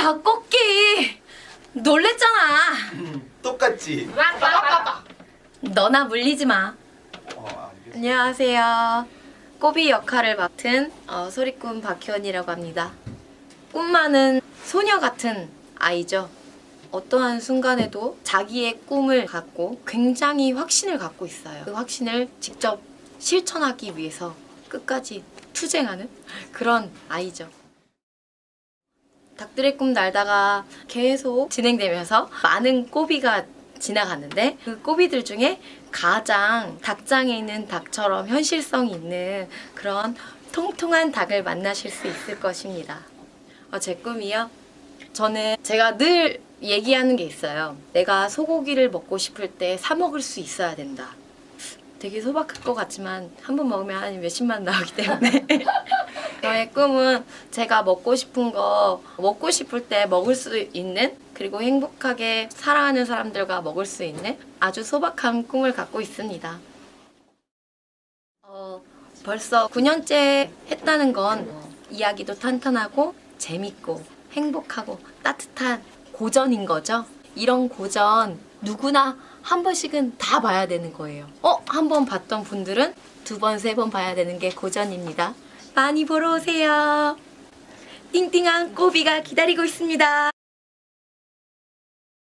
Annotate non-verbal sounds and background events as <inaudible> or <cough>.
야, 꽃기! 놀랬잖아. 똑같지? 너나 물리지 마. 어, 알겠어. 안녕하세요. 꼬비 역할을 맡은 어, 소리꾼 박현이라고 합니다. 꿈만은 소녀 같은 아이죠. 어떠한 순간에도 자기의 꿈을 갖고 굉장히 확신을 갖고 있어요. 그 확신을 직접 실천하기 위해서 끝까지 투쟁하는 그런 아이죠. 닭들의 꿈 날다가 계속 진행되면서 많은 꼬비가 지나갔는데 그 꼬비들 중에 가장 닭장에 있는 닭처럼 현실성이 있는 그런 통통한 닭을 만나실 수 있을 것입니다. 어, 제 꿈이요? 저는 제가 늘 얘기하는 게 있어요. 내가 소고기를 먹고 싶을 때 사 먹을 수 있어야 된다. 되게 소박할 것 같지만 한 번 먹으면 한 몇십만 나오기 때문에 <laughs> 저의 꿈은 제가 먹고 싶은 거 먹고 싶을 때 먹을 수 있는 그리고 행복하게 사랑하는 사람들과 먹을 수 있는 아주 소박한 꿈을 갖고 있습니다. 어, 벌써 9년째 했다는 건 이야기도 탄탄하고 재밌고 행복하고 따뜻한 고전인 거죠. 이런 고전 누구나 한 번씩은 다 봐야 되는 거예요. 어? 한 번 봤던 분들은 두 번, 세 번 봐야 되는 게 고전입니다. 많이 보러 오세요. 띵띵한 꼬비가 기다리고 있습니다.